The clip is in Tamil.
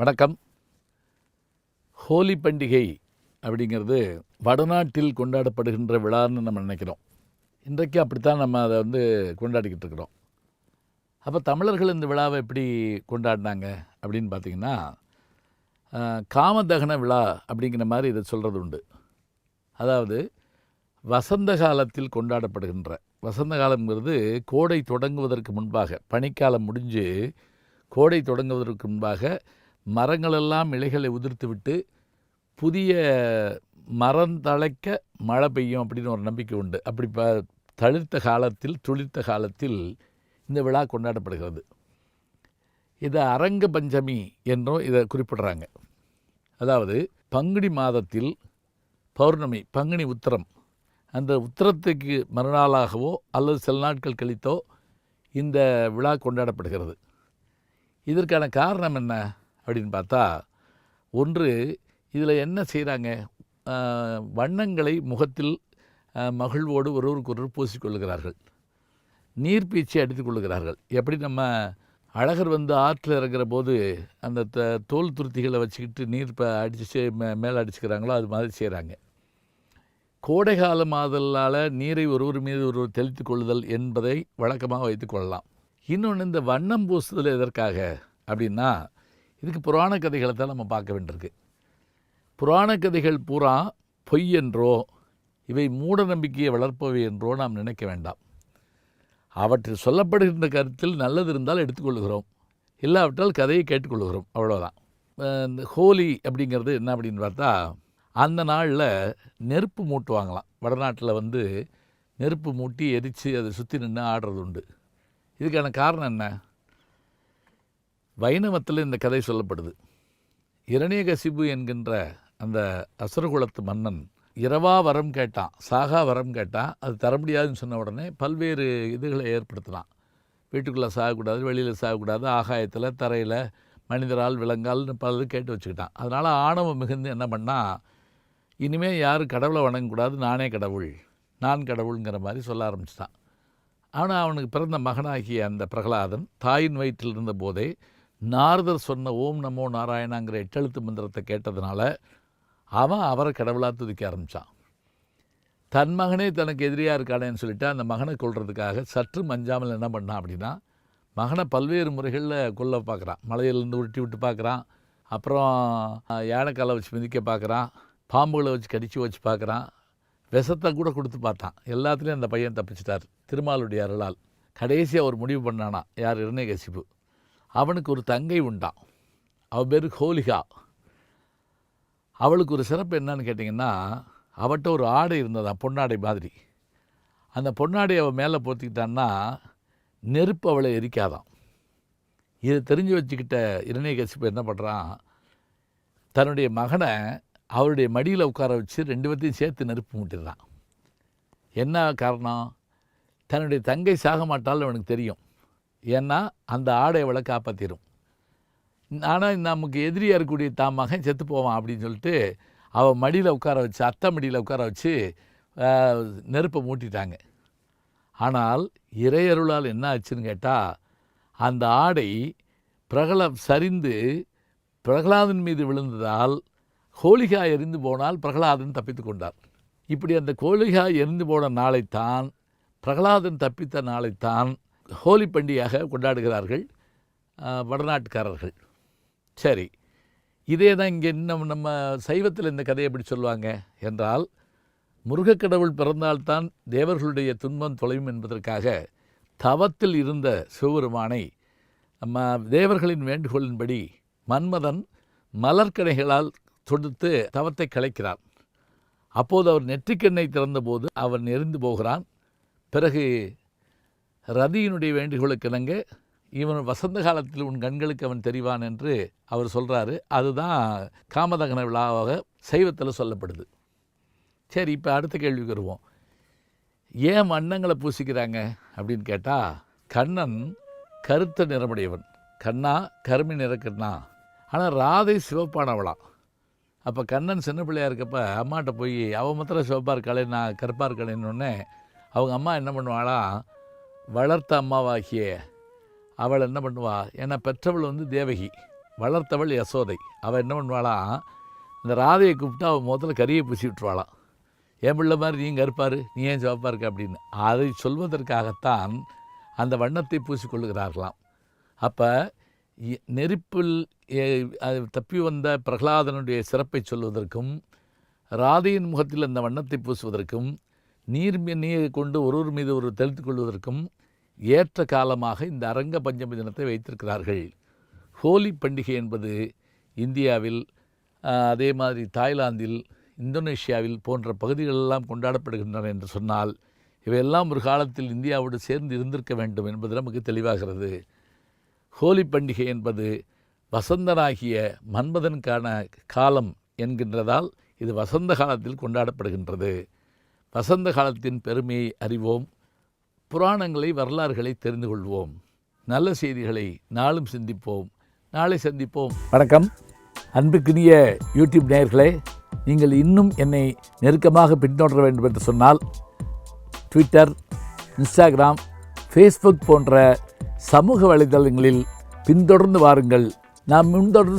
வணக்கம். ஹோலி பண்டிகை அப்படிங்கிறது வடநாட்டில் கொண்டாடப்படுகின்ற விழான்னு நம்ம நினைக்கிறோம். இன்றைக்கு அப்படித்தான் நம்ம அதை வந்து கொண்டாடிக்கிட்டு இருக்கிறோம். அப்போ தமிழர்கள் இந்த விழாவை எப்படி கொண்டாடினாங்க அப்படின்னு பார்த்தீங்கன்னா காமதகன விழா அப்படிங்கிற மாதிரி இதை சொல்கிறது உண்டு. அதாவது வசந்த காலத்தில் கொண்டாடப்படுகின்ற வசந்த காலம்ங்கிறது கோடை தொடங்குவதற்கு முன்பாக பனிக்காலம் முடிஞ்சு கோடை தொடங்குவதற்கு முன்பாக மரங்களெல்லாம் இலைகளை உதிர்த்து விட்டு புதிய மரம் தழைக்க மழை பெய்யும் அப்படின்னு ஒரு நம்பிக்கை உண்டு. அப்படி ப தளிர்த்த காலத்தில் துளிர்த்த காலத்தில் இந்த விழா கொண்டாடப்படுகிறது. இதை அரங்க பஞ்சமி என்றும் இதை குறிப்பிடுறாங்க. அதாவது பங்குனி மாதத்தில் பௌர்ணமி பங்குனி உத்திரம் அந்த உத்திரத்துக்கு மறுநாளாகவோ அல்லது சில நாட்கள் கழித்தோ இந்த விழா கொண்டாடப்படுகிறது. இதற்கான காரணம் என்ன? அப்படின்னு பார்த்தா ஒன்று இதில் என்ன செய்கிறாங்க? வண்ணங்களை முகத்தில் மகிழ்வோடு ஒருவருக்கொருவர் பூசிக்கொள்கிறார்கள் நீர்பீச்சை அடித்து கொள்கிறார்கள் எப்படி நம்ம அழகர் வந்து ஆற்றில் இறங்குற போது அந்த த தோல் துருத்திகளை வச்சுக்கிட்டு நீர் ப அடிச்சு மே மேலே அடிச்சுக்கிறாங்களோ அது மாதிரி செய்கிறாங்க. கோடைகால மாதலால் நீரை ஒருவர் மீது ஒருவர் தெளித்து கொள்ளுதல் என்பதை வழக்கமாக வைத்து கொள்ளலாம். இன்னொன்று இந்த வண்ணம் பூசுதல் எதற்காக அப்படின்னா இதுக்கு புராண கதைகளை தான் நம்ம பார்க்க வேண்டியிருக்கு. புராண கதைகள் பூரா பொய் என்றோ இவை மூட நம்பிக்கையை வளர்ப்பவை என்றோ நாம் நினைக்க வேண்டாம். அவற்றில் சொல்லப்படுகின்ற கருத்தில் நல்லது இருந்தால் எடுத்துக்கொள்கிறோம் இல்லாவிட்டால் கதையை கேட்டுக்கொள்கிறோம் அவ்வளோதான் இந்த ஹோலி அப்படிங்கிறது என்ன அப்படின்னு பார்த்தா அந்த நாளில் நெருப்பு மூட்டுவாங்களாம். வடநாட்டில் வந்து நெருப்பு மூட்டி எரித்து அதை சுற்றி நின்று ஆடுறது உண்டு. இதுக்கான காரணம் என்ன? வைணவத்தில் இந்த கதை சொல்லப்படுது. இரணியகசிபு என்கின்ற அந்த அசுரகுலத்து மன்னன் இரவா வரம் கேட்டான் சாகா வரம் கேட்டான் அது தர முடியாதுன்னு சொன்ன உடனே பல்வேறு இதுகளை ஏற்படுத்தினான். வீட்டுக்குள்ளே சாகக்கூடாது வெளியில் சாகக்கூடாது ஆகாயத்தில் தரையில் மனிதரால் விலங்கால்னு பலது கேட்டு வச்சுக்கிட்டான். அதனால் ஆணவம் மிகுந்து என்ன பண்ணால் இனிமேல் யாரும் கடவுளை வணங்கக்கூடாது நானே கடவுள் நான் கடவுளுங்கிற மாதிரி சொல்ல ஆரம்பிச்சிட்டான். ஆனால் அவனுக்கு பிறந்த மகனாகிய அந்த பிரகலாதன் தாயின் வயிற்றில் இருந்த போதே நாரதர் சொன்ன ஓம் நமோ நாராயணாங்கிற எட்டெழுத்து மந்திரத்தை கேட்டதுனால அவன் அவரை கடவுளாக துதிக்க ஆரம்பித்தான் தன் மகனே தனக்கு எதிரியாக இருக்கானேன்னு சொல்லிட்டு அந்த மகனை கொள்றதுக்காக சற்று மஞ்சாமல் என்ன பண்ணான் அப்படின்னா மகனை பல்வேறு முறைகளில் கொல்ல பார்க்குறான். மலையிலேருந்து உருட்டி விட்டு பார்க்குறான். அப்புறம் யானைக்காலை வச்சு மிதிக்க பார்க்குறான். பாம்புகளை வச்சு கடிச்சு வச்சு பார்க்குறான். விஷத்தை கூட கொடுத்து பார்த்தான். எல்லாத்துலேயும் அந்த பையன் தப்பிச்சிட்டார். திருமாலுடைய அருளால். கடைசியாக ஒரு முடிவு பண்ணானா யார்? இரண்யகசிப்பு அவனுக்கு ஒரு தங்கை உண்டான் அவள் பேர் ஹோலிகா. அவளுக்கு ஒரு சிறப்பு என்னன்னு கேட்டிங்கன்னா அவட்ட ஒரு ஆடை இருந்ததா பொன்னாடை மாதிரி. அந்த பொன்னாடை அவள் மேலே போத்திக்கிட்டான்னா நெருப்பு அவளை எரிக்காதாம். இதை தெரிஞ்சு வச்சுக்கிட்ட இரணியகசிப்பு என்ன பண்ணுறான் தன்னுடைய மகனை அவருடைய மடியில் உட்கார வச்சு ரெண்டு பேர்த்தையும் சேர்த்து நெருப்பு மூட்டிடுறான். என்ன காரணம்? தன்னுடைய தங்கை சாக மாட்டாலும் அவனுக்கு தெரியும். ஏன்னா அந்த ஆடை இவளை காப்பாற்றிடும் ஆனால் நமக்கு எதிரியாக இருக்கக்கூடிய தான் மகன் செத்து போவான் அப்படின்னு சொல்லிட்டு அவள் மடியில் உட்கார வச்சு அத்தை மடியில் உட்கார வச்சு நெருப்பை மூட்டிட்டாங்க. ஆனால் இறையருளால் என்ன ஆச்சுன்னு கேட்டால் அந்த ஆடை பிரகல சரிந்து பிரகலாதன் மீது விழுந்ததால் கோழிகா எரிந்து போனால் பிரகலாதன் தப்பித்து கொண்டார். இப்படி அந்த கோழிகா எரிந்து போன நாளைத்தான் பிரகலாதன் தப்பித்த நாளைத்தான் ஹோலி பண்டிகையாக கொண்டாடுகிறார்கள் வடநாட்டுக்காரர்கள். சரி இதே தான் இங்கே இன்னும் நம்ம சைவத்தில் இந்த கதையை எப்படி சொல்லுவாங்க என்றால் முருகக்கடவுள் பிறந்தால்தான் தேவர்களுடைய துன்பம் தொலையும் என்பதற்காக தவத்தில் இருந்த சிவபெருமானை நம்ம தேவர்களின் வேண்டுகோளின்படி மன்மதன் மலர்கடைகளால் தொடுத்து தவத்தை கலைக்கிறான். அப்போது அவர் நெற்றிக்கண்ணை திறந்தபோது அவன் எரிந்து போகிறான். பிறகு ரதியினுடைய வேண்டுகோளுக்கு இணங்க இவன் வசந்த காலத்தில் உன் கண்களுக்கு அவன் தெரிவான் என்று அவர் சொல்கிறாரு அதுதான் காமதகன விழாவாக சைவத்தில் சொல்லப்படுது. சரி இப்போ அடுத்த கேள்விக்கு வருவோம். ஏன் வண்ணங்களை பூசிக்கிறாங்க அப்படின்னு கேட்டால் கண்ணன் கருத்த நிறமுடையவன். கண்ணா கருமி நிறக்கண்ணா. ஆனால் ராதை சிவப்பானவளாம் அப்போ கண்ணன் சின்ன பிள்ளையாக இருக்கப்ப அம்மாட்ட போய் அவன் மாத்திரம் சிவப்பாக இருக்காளே நான் கருப்பாக இருக்காளேன்னு அவங்க அம்மா என்ன பண்ணுவாளாம் வளர்த்த அம்மாவாகிய அவள் என்ன பண்ணுவா? ஏன்னா பெற்றவள் வந்து தேவகி. வளர்த்தவள் யசோதை. அவள் என்ன பண்ணுவாளாம் இந்த ராதையை கூப்பிட்டு அவள் முதல்ல கறியை பூசி விட்டுருவாளாம் என் பிள்ளை மாதிரி நீங்கள் இருப்பார் நீ ஏன் சிவப்பாக இருக்க அப்படின்னு. அதை சொல்வதற்காகத்தான் அந்த வண்ணத்தை பூசிக்கொள்ளுகிறார்களாம். அப்போ நெருப்பில் அது தப்பி வந்த பிரகலாதனுடைய சிறப்பை சொல்வதற்கும் ராதையின் முகத்தில் அந்த வண்ணத்தை பூசுவதற்கும் நீர் நீரை கொண்டு ஒருவர் மீது ஒரு தெளித்து கொள்வதற்கும் ஏற்ற காலமாக இந்த அரங்க பஞ்சமி தினத்தை வைத்திருக்கிறார்கள். ஹோலி பண்டிகை என்பது இந்தியாவில் அதே மாதிரி தாய்லாந்தில் இந்தோனேஷியாவில் போன்ற பகுதிகளெல்லாம் கொண்டாடப்படுகின்றன என்று சொன்னால் இவையெல்லாம் ஒரு காலத்தில் இந்தியாவோடு சேர்ந்து இருந்திருக்க வேண்டும் என்பது நமக்கு தெளிவாகிறது. ஹோலி பண்டிகை என்பது வசந்தனாகிய மன்மதனுக்கான காலம் என்கின்றதால் இது வசந்த காலத்தில் கொண்டாடப்படுகின்றது. வசந்த காலத்தின் பெருமையை அறிவோம். புராணங்களை வரலாறுகளை தெரிந்து கொள்வோம். நல்ல செய்திகளை நாளும் சிந்திப்போம். நாளை சந்திப்போம். வணக்கம். அன்புக்குரிய யூடியூப் நேயர்களே நீங்கள் இன்னும் என்னை நெருக்கமாக பின்தொடர வேண்டும் என்று சொன்னால் ட்விட்டர் இன்ஸ்டாகிராம் ஃபேஸ்புக் போன்ற சமூக வலைதளங்களில் பின்தொடர்ந்து வாருங்கள். நாம் முன்தொடர்ந்து